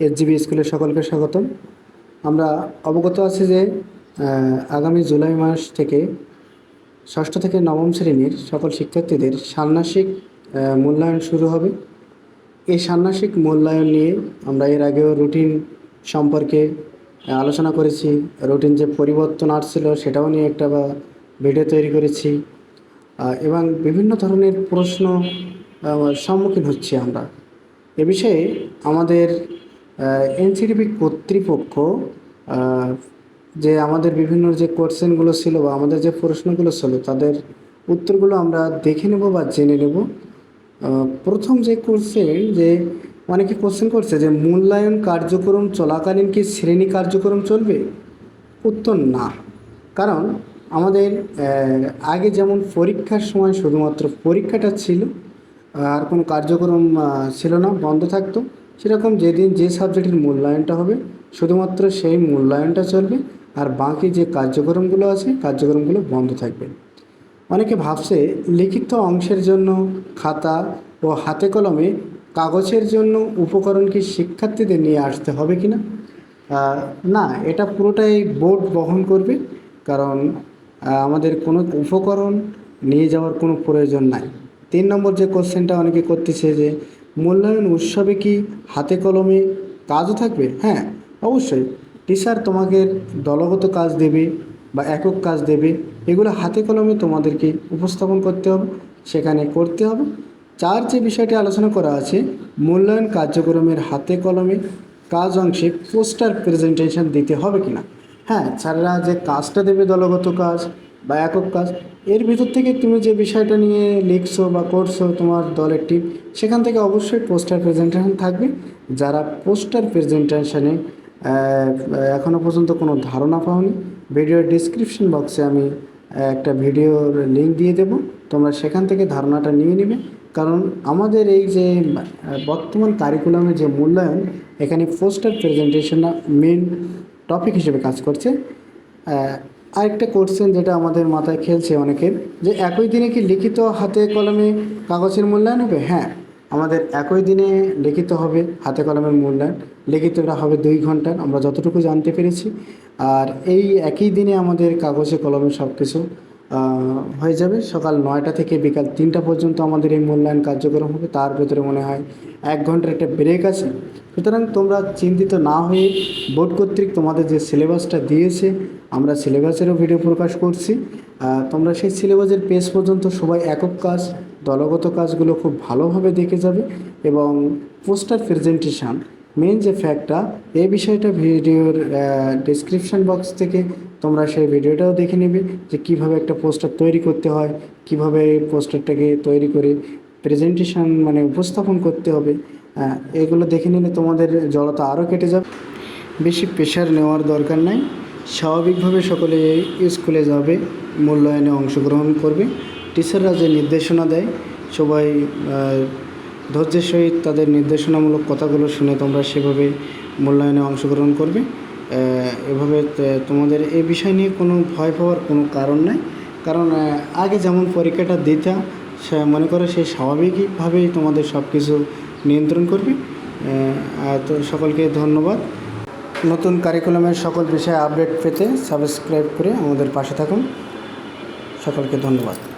S GB স্কুলের সকলকে স্বাগতম। আমরা অবগত আছি যে আগামী জুলাই মাস থেকে ষষ্ঠ থেকে নবম শ্রেণির সকল শিক্ষার্থীদের ষান্মাসিক মূল্যায়ন শুরু হবে। এই ষান্মাসিক মূল্যায়ন নিয়ে আমরা এর আগেও রুটিন সম্পর্কে আলোচনা করেছি। রুটিন যে পরিবর্তন আসছিল সেটাও নিয়ে একটা বা ভিডিও তৈরি করেছি। এবং বিভিন্ন ধরনের প্রশ্ন সম্মুখীন হচ্ছি আমরা। এ বিষয়ে আমাদের এনসিডিপি কর্তৃপক্ষ যে আমাদের বিভিন্ন যে কোশ্চেনগুলো ছিল বা আমাদের যে প্রশ্নগুলো ছিল, তাদের উত্তরগুলো আমরা দেখে নেব বা জেনে নেব। প্রথম যে কোশ্চেন যে অনেকে কোশ্চেন করছে যে মূল্যায়ন কার্যক্রম চলাকালীন কি শ্রেণি কার্যক্রম চলবে? উত্তর না। কারণ আমাদের আগে যেমন পরীক্ষার সময় শুধুমাত্র পরীক্ষাটা ছিল, আর কোনো কার্যক্রম ছিল না, বন্ধ থাকতো। সেরকম যেদিন যে সাবজেক্টের মূল্যায়নটা হবে, শুধুমাত্র সেই মূল্যায়নটা চলবে আর বাকি যে কার্যক্রমগুলো আছে, কার্যক্রমগুলো বন্ধ থাকবে। অনেকে ভাবছে লিখিত অংশের জন্য খাতা ও হাতে কলমে কাগজের জন্য উপকরণ কি শিক্ষার্থীদের নিয়ে আসতে হবে কি না না, এটা পুরোটাই বোর্ড বহন করবে, কারণ আমাদের কোনো উপকরণ নিয়ে যাওয়ার কোনো প্রয়োজন নাই। তিন নম্বর যে কোশ্চেনটা অনেকে করতেছে যে মূল্যায়ন উৎসবে কি হাতে কলমে কাজও থাকবে? হ্যাঁ অবশ্যই। টিচার তোমাকে দলগত কাজ দেবে বা একক কাজ দেবে, এগুলো হাতে কলমে তোমাদেরকে উপস্থাপন করতে হবে, সেখানে করতে হবে। চার যে বিষয়টি আলোচনা করা আছে, মূল্যায়ন কার্যক্রমের হাতে কলমে কাজ অংশে পোস্টার প্রেজেন্টেশন দিতে হবে কিনা? হ্যাঁ স্যাররা যে কাজটা দেবে দলগত কাজ বা একক কাজ। এর ভিতর থেকে তুমি যে বিষয়টা নিয়ে লিখছো বা করছ তোমার দলের টিম সেখান থেকে অবশ্যই পোস্টার প্রেজেন্টেশন থাকবে। যারা পোস্টার প্রেজেন্টেশনে এখনও পর্যন্ত কোনো ধারণা পাওনি ভিডিওর ডিসক্রিপশন বক্সে আমি একটা ভিডিওর লিঙ্ক দিয়ে দেব। তোমরা সেখান থেকে ধারণাটা নিয়ে নেবে। কারণ আমাদের এই যে বর্তমান কারিকুলামে যে মূল্যায়ন, এখানে পোস্টার প্রেজেন্টেশনটা মেন টপিক হিসেবে কাজ করছে। আরেকটা কোশ্চেন যেটা আমাদের মাথায় খেলছে অনেকের, যে একই দিনে কি লিখিত হাতে কলমে কাগজের মূল্যায়ন হবে? হ্যাঁ আমাদের একই দিনে লিখিত হবে হাতে কলমের মূল্যায়ন। লিখিতটা হবে দুই ঘণ্টার, আমরা যতটুকু জানতে পেরেছি। আর এই একই দিনে আমাদের কাগজে কলমে সব কিছু হয়ে যাবে। সকাল নয়টা থেকে বিকাল তিনটা পর্যন্ত আমাদের এই মূল্যায়ন কার্যক্রম হবে। তার ভেতরে মনে হয় এক ঘণ্টার একটা ব্রেক আছে। সুতরাং তোমরা চিন্তিত না হয়ে বোর্ড কর্তৃক তোমাদের যে সিলেবাসটা দিয়েছে আমরা সিলেবাসেরও ভিডিও প্রকাশ করছি। তোমরা সেই সিলেবাসের পেজ পর্যন্ত সবাই একক কাজ, দলগত কাজগুলো খুব ভালোভাবে দেখে যাবে এবং পোস্টার প্রেজেন্টেশন মেন যে ফ্যাক্টটা এই বিষয়টা ভিডিওর ডিসক্রিপশন বক্স থেকে তোমরা সেই ভিডিওটাও দেখে নেবে যে কীভাবে একটা পোস্টার তৈরি করতে হয়, কীভাবে পোস্টারটাকে তৈরি করে প্রেজেন্টেশন মানে উপস্থাপন করতে হবে। এগুলো দেখে নিলে তোমাদের জড়তা আরও কেটে যাবে। বেশি প্রেশার নেওয়ার দরকার নাই। স্বাভাবিকভাবে সকলে স্কুলে যাবে, মূল্যায়নে অংশগ্রহণ করবে। টিচাররা যে নির্দেশনা দেয়, সবাই ধৈর্যের সহিত তাদের নির্দেশনামূলক কথাগুলো শুনে তোমরা সেভাবে মূল্যায়নে অংশগ্রহণ করবে। এভাবে তোমাদের এই বিষয় নিয়ে কোনো ভয় পাওয়ার কোনো কারণ নাই। কারণ আগে যেমন পরীক্ষাটা দিতাম সে মনে করে সেই স্বাভাবিকভাবেই তোমাদের সব কিছু নিয়ন্ত্রণ করবে। তো সকলকে ধন্যবাদ। নতুন কারিকুলামের সকল বিষয়ে আপডেট পেতে সাবস্ক্রাইব করে আমাদের পাশে থাকুন। সকলকে ধন্যবাদ।